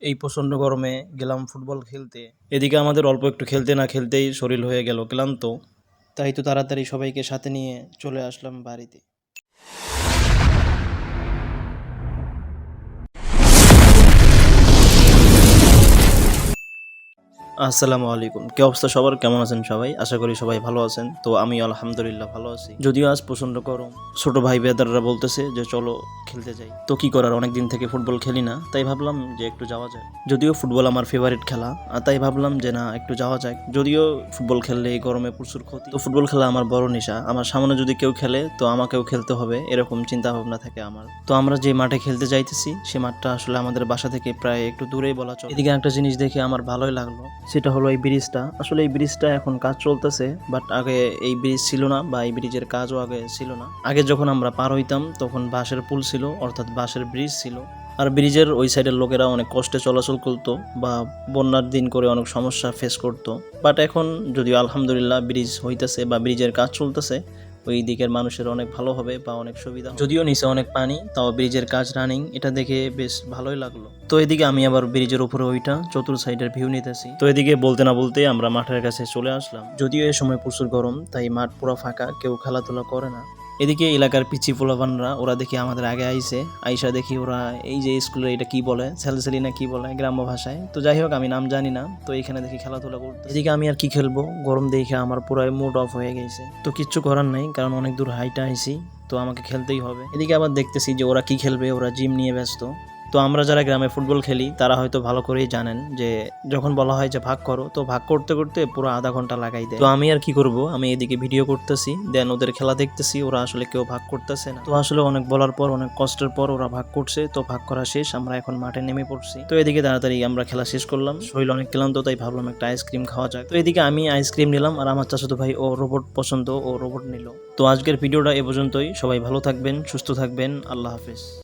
এই প্রচণ্ড গরমে গেলাম ফুটবল খেলতে। এদিকে আমাদের অল্প একটু খেলতে না খেলতেই শরীর হয়ে গেল ক্লান্ত। তাই তো তাড়াতাড়ি সবাইকে সাথে নিয়ে চলে আসলাম বাড়িতে। আসসালামু আলাইকুম। কি অবস্থা সবার? কেমন আছেন সবাই? আশা করি সবাই ভালো আছেন। তো আমি আলহামদুলিল্লাহ ভালো আছি। যদিও আজ প্রচণ্ড গরম। ছোট ভাই বেদাররা বলতেছে যে, চলো খেলতে যাই। তো কি করার? অনেক দিন থেকে ফুটবল খেলি না। তাই ভাবলাম যে, একটু যাওয়া যায় যদিও ফুটবল আমার ফেভারিট খেলা আর তাই ভাবলাম যে, না, একটু যাওয়া যাক। যদিও ফুটবল খেললে এই গরমে প্রচুর ক্ষতি। তো ফুটবল খেলা আমার বড় নেশা। আমার সামনে যদি কেউ খেলে, তো আমাকেও খেলতে হবে। এরকম চিন্তা ভাবনা থাকে আমার। তো আমরা যে মাঠে খেলতে যাইতেছি, সে মাঠটা আসলে আমাদের বাসা থেকে প্রায় একটু দূরেই বলা চলে। এদিকে একটা জিনিস দেখে আমার ভালোই লাগল সেটা হলো এই ব্রিজটা। আসলে এই ব্রিজটা এখন কাজ চলতেছে বাট আগে এই ব্রিজ ছিল না বা এই ব্রিজের কাজও আগে ছিল না। আগে যখন আমরা পার হইতাম, তখন বাঁশের পুল ছিল, অর্থাৎ বাঁশের ব্রিজ ছিল। আর ব্রিজের ওই সাইডের লোকেরা অনেক কষ্টে চলাচল করতো বা বন্যার দিন করে অনেক সমস্যা ফেস করতো। বাট এখন যদিও আলহামদুলিল্লাহ ব্রিজ হইতেছে বা ব্রিজের কাজ চলতেছে ওই দিকের মানুষের অনেক ভালো হবে বা অনেক সুবিধা যদিও নিচে অনেক পানি, তাও ব্রিজের কাজ রানিং এটা দেখে বেশ ভালোই লাগল। তো এদিকে আমি আবার ব্রিজের উপরে ওইটা চতুর সাইডের ভিউ নিতেছি। তো এদিকে বলতে না বলতে আমরা মাঠের কাছে চলে আসলাম। যদিও এ সময় প্রচুর গরম, তাই মাঠ পুরো ফাঁকা, কেউ খেলাধুলা করে না। এদিকে এলাকার পিচি পোলাবানরা ওরা দেখি আমাদের আগে আইসে আইসা দেখি ওরা এই যে স্কুলে এটা কি বলে সেলসেলি না কি বলে, গ্রাম্য ভাষায়। তো যাই হোক, আমি নাম জানি না, তো এখানে দেখি খেলাধুলা করতে এদিকে আমি আর কি খেলব, গরম দেখে আমার পুরাই মুড অফ হয়ে গেছে। তো কিচ্ছু করার নাই, কারণ অনেক দূর হাইটা আইসি তো আমাকে খেলতেই হবে। এদিকে আবার দেখতেছি যে ওরা কি খেলবে, ওরা জিম নিয়ে ব্যস্ত। তো আমরা যারা গ্রামে ফুটবল খেলি, তারা হয়তো ভালো করেই জানেন যে যখন বলা হয় যে ভাগ করো, তো ভাগ করতে করতে পুরো আধা ঘণ্টা লাগাই দেয়। তো আমি আর কি করব? আমি এদিকে ভিডিও করতেছি দেন ওদের খেলা দেখতেছি, ওরা আসলে কেউ ভাগ করতেছে না। তো আসলে অনেক বলার পর, অনেক কষ্টের পর ওরা ভাগ করছে, তো ভাগ করা শেষ, আমরা এখন মাঠে নেমে পড়ছি। তো এদিকে তাড়াতাড়ি আমরা খেলা শেষ করলাম। শরীর অনেক ক্লান্ত, তাই ভাবলাম একটা আইসক্রিম খাওয়া যাক। তো এদিকে আমি আইসক্রিম নিলাম, আর আমার চাচাতো ভাই ও রোবট পছন্দ, ও রোবট নিল। তো আজকের ভিডিওটা এ পর্যন্তই। সবাই ভালো থাকবেন, সুস্থ থাকবেন। আল্লাহ হাফেজ।